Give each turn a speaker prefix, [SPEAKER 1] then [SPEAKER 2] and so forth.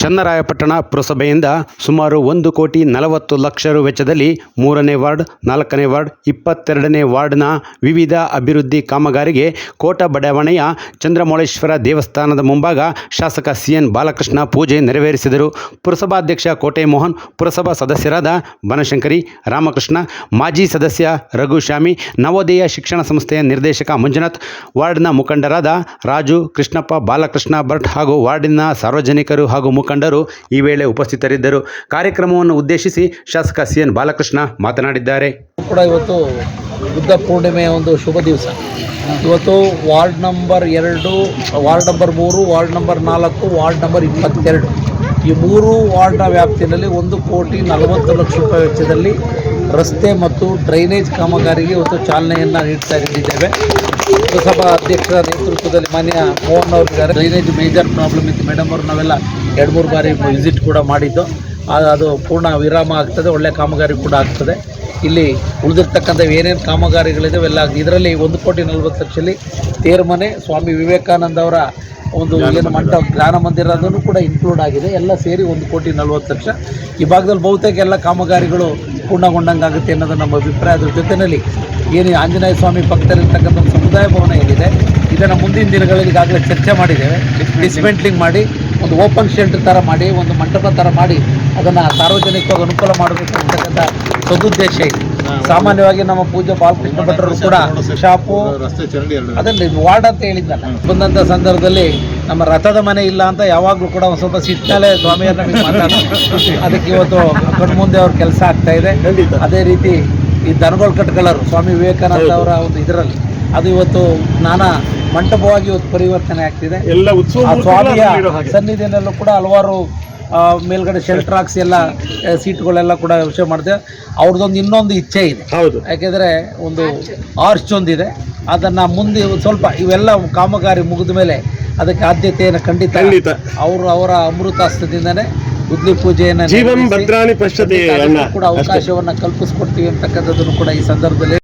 [SPEAKER 1] ಚನ್ನರಾಯಪಟ್ಟಣ ಪುರಸಭೆಯಿಂದ ಸುಮಾರು ಒಂದು ಕೋಟಿ ನಲವತ್ತು ಲಕ್ಷ ರು ವೆಚ್ಚದಲ್ಲಿ ಮೂರನೇ ವಾರ್ಡ್, ನಾಲ್ಕನೇ ವಾರ್ಡ್, ಇಪ್ಪತ್ತೆರಡನೇ ವಾರ್ಡ್ನ ವಿವಿಧ ಅಭಿವೃದ್ಧಿ ಕಾಮಗಾರಿಗೆ ಕೋಟ ಬಡಾವಣೆಯ ಚಂದ್ರಮೌಳೇಶ್ವರ ದೇವಸ್ಥಾನದ ಮುಂಭಾಗ ಶಾಸಕ ಸಿಎನ್ ಬಾಲಕೃಷ್ಣ ಪೂಜೆ ನೆರವೇರಿಸಿದರು. ಪುರಸಭಾಧ್ಯಕ್ಷ ಕೋಟೆ ಮೋಹನ್, ಪುರಸಭಾ ಸದಸ್ಯರಾದ ಬನಶಂಕರಿ, ರಾಮಕೃಷ್ಣ, ಮಾಜಿ ಸದಸ್ಯ ರಘುಶಾಮಿ ನವೋದಯ ಶಿಕ್ಷಣ ಸಂಸ್ಥೆಯ ನಿರ್ದೇಶಕ ಮಂಜುನಾಥ್, ವಾರ್ಡ್ನ ಮುಖಂಡರಾದ ರಾಜು ಕೃಷ್ಣಪ್ಪ, ಬಾಲಕೃಷ್ಣ ಭಟ್ ಹಾಗೂ ವಾರ್ಡಿನ ಸಾರ್ವಜನಿಕರು ಹಾಗೂ ಮುಖಂಡರು ಈ ವೇಳೆ ಉಪಸ್ಥಿತರಿದ್ದರು ಕಾರ್ಯಕ್ರಮವನ್ನು ಉದ್ದೇಶಿಸಿ ಶಾಸಕ ಸಿ ಎನ್ ಬಾಲಕೃಷ್ಣ ಮಾತನಾಡಿದ್ದಾರೆ.
[SPEAKER 2] ಕೂಡ ಇವತ್ತು ಬುದ್ಧ ಪೂರ್ಣಿಮೆಯ ಒಂದು ಶುಭ ದಿವಸ. ಇವತ್ತು ವಾರ್ಡ್ ನಂಬರ್ ಎರಡು, ವಾರ್ಡ್ ನಂಬರ್ ಮೂರು, ವಾರ್ಡ್ ನಂಬರ್ ನಾಲ್ಕು, ವಾರ್ಡ್ ನಂಬರ್ ಇಪ್ಪತ್ತೆರಡು. ಈ ಮೂರು ವಾರ್ಡ್ನ ವ್ಯಾಪ್ತಿಯಲ್ಲಿ ಒಂದು ಕೋಟಿ ನಲವತ್ತು ಲಕ್ಷ ರೂಪಾಯಿ ವೆಚ್ಚದಲ್ಲಿ ರಸ್ತೆ ಮತ್ತು ಡ್ರೈನೇಜ್ ಕಾಮಗಾರಿಗೆ ಇವತ್ತು ಚಾಲನೆಯನ್ನು ನೀಡ್ತಾ ಇದ್ದೇವೆ. ಪುರಸಭಾ ಅಧ್ಯಕ್ಷರ ನೇತೃತ್ವದಲ್ಲಿ ಮಾನ್ಯ ಮೋಹನ್ ಅವರಿದ್ದಾರೆ ಡ್ರೈನೇಜ್ ಮೇಜರ್ ಪ್ರಾಬ್ಲಮ್ ಇತ್ತು. ಮೇಡಮ್ ಅವರು ನಾವೆಲ್ಲ ಎರಡು ಮೂರು ಬಾರಿ ವಿಸಿಟ್ ಕೂಡ ಮಾಡಿದ್ದು. ಅದು ಪೂರ್ಣ ವಿರಾಮ ಆಗ್ತದೆ ಒಳ್ಳೆ ಕಾಮಗಾರಿ ಕೂಡ ಆಗ್ತದೆ. ಇಲ್ಲಿ ಉಳಿದಿರ್ತಕ್ಕಂಥ ಏನೇನು ಕಾಮಗಾರಿಗಳಿದಾವೆ ಎಲ್ಲ ಇದರಲ್ಲಿ ಒಂದು ಕೋಟಿ ನಲ್ವತ್ತು ಲಕ್ಷದಲ್ಲಿ ತೇರ್ಮನೆ ಸ್ವಾಮಿ ವಿವೇಕಾನಂದ ಅವರ ಒಂದು ಏನು ಮಂಟಪ ಜ್ಞಾನ ಮಂದಿರ ಅದನ್ನು ಕೂಡ ಇನ್ಕ್ಲೂಡ್ ಆಗಿದೆ. ಎಲ್ಲ ಸೇರಿ ಒಂದು ಕೋಟಿ ನಲ್ವತ್ತು ಲಕ್ಷ. ಈ ಭಾಗದಲ್ಲಿ ಬಹುತೇಕ ಎಲ್ಲ ಕಾಮಗಾರಿಗಳು ಪೂರ್ಣಗೊಂಡಂಗೆ ಆಗುತ್ತೆ ಅನ್ನೋದು ನಮ್ಮ ಅಭಿಪ್ರಾಯ ಅದ್ರ ಜೊತೆಯಲ್ಲಿ ಏನು ಆಂಜನೇಯ ಸ್ವಾಮಿ ಭಕ್ತರಿರ್ತಕ್ಕಂಥ ಸಮುದಾಯ ಭವನ ಏನಿದೆ ಇದನ್ನು ಮುಂದಿನ ದಿನಗಳಲ್ಲಿ ಈಗಾಗಲೇ ಚರ್ಚೆ ಮಾಡಿದ್ದೇವೆ. ಡಿಸ್ಮೆಂಟ್ಲಿಂಗ್ ಮಾಡಿ ಒಂದು ಓಪನ್ ಶೆಲ್ಟರ್ ಥರ ಮಾಡಿ ಒಂದು ಮಂಟಪ ಥರ ಮಾಡಿ ಅದನ್ನು ಸಾರ್ವಜನಿಕವಾಗಿ ಅನುಕೂಲ ಮಾಡಬೇಕು ಅಂತಕ್ಕಂಥ ಸದುದ್ದೇಶ ಇದೆ. ಸಾಮಾನ್ಯವಾಗಿ ನಮ್ಮ ಪೂಜೆ ಬಾಲಕೃಷ್ಣ ಭಟ್ರು ಕೂಡ ಶಾಪು ಅದನ್ನು ವಾರ್ಡ್ ಅಂತ ಹೇಳಿದ್ದಲ್ಲ. ಬಂದಂಥ ಸಂದರ್ಭದಲ್ಲಿ ನಮ್ಮ ರಥದ ಮನೆ ಇಲ್ಲ ಅಂತ ಯಾವಾಗಲೂ ಕೂಡ ಒಂದು ಸ್ವಲ್ಪ ಸಿಟ್ಟಿನಲ್ಲೇ ಸ್ವಾಮಿಯವ್ರ ನಮಗೆ ಮಾತಾಡ್ತಾರೆ. ಅದಕ್ಕೆ ಇವತ್ತು ಕಣ್ಮುಂದೆ ಅವ್ರ ಕೆಲಸ ಆಗ್ತಾ ಇದೆ. ಅದೇ ರೀತಿ ಈ ದನಗೋಳ್ ಕಟ್ಕೊಳ್ಳೋರು ಸ್ವಾಮಿ ವಿವೇಕಾನಂದ ಅವರ ಒಂದು ಇದರಲ್ಲಿ. ಅದು ಇವತ್ತು ನಾನಾ ಮಂಟಪವಾಗಿ ಇವತ್ತು ಪರಿವರ್ತನೆ ಆಗ್ತಿದೆ.
[SPEAKER 3] ಎಲ್ಲ ಉತ್ಸವ
[SPEAKER 2] ಸ್ವಾಮಿಯ
[SPEAKER 3] ಸನ್ನಿಧಿಯಲ್ಲೂ
[SPEAKER 2] ಸನ್ನಿಧಿನಲ್ಲೂ ಕೂಡ ಹಲವಾರು ಮೇಲ್ಗಡೆ ಶೆಲ್ಟರ್ ಹಾಕ್ಸಿ ಎಲ್ಲ ಸೀಟ್ಗಳೆಲ್ಲ ಕೂಡ ವಿಷಯ ಮಾಡಿದೆ ಅವ್ರದ್ದೊಂದು ಇನ್ನೊಂದು ಇಚ್ಛೆ ಇದೆ.
[SPEAKER 3] ಹೌದು.
[SPEAKER 2] ಯಾಕೆಂದರೆ ಒಂದು ಆರ್ಚ್ ಒಂದಿದೆ. ಅದನ್ನು ಮುಂದೆ ಸ್ವಲ್ಪ ಇವೆಲ್ಲ ಕಾಮಗಾರಿ ಮುಗಿದ ಮೇಲೆ ಅದಕ್ಕೆ ಆದ್ಯತೆಯನ್ನು ಖಂಡಿತ
[SPEAKER 3] ಖಂಡಿತ.
[SPEAKER 2] ಅವರು ಅವರ ಅಮೃತಾಸ್ತ್ರದಿಂದನೇ ಉದ್ಲಿ ಪೂಜೆಯನ್ನು
[SPEAKER 3] ಜೀವಂ ಭದ್ರಾಣಿ ಪಶ್ಯತೆ
[SPEAKER 2] ಕೂಡ ಅವಕಾಶವನ್ನು ಕಲ್ಪಿಸ್ಕೊಡ್ತೀವಿ ಅಂತಕ್ಕಂಥದ್ದನ್ನು ಕೂಡ ಈ ಸಂದರ್ಭದಲ್ಲಿ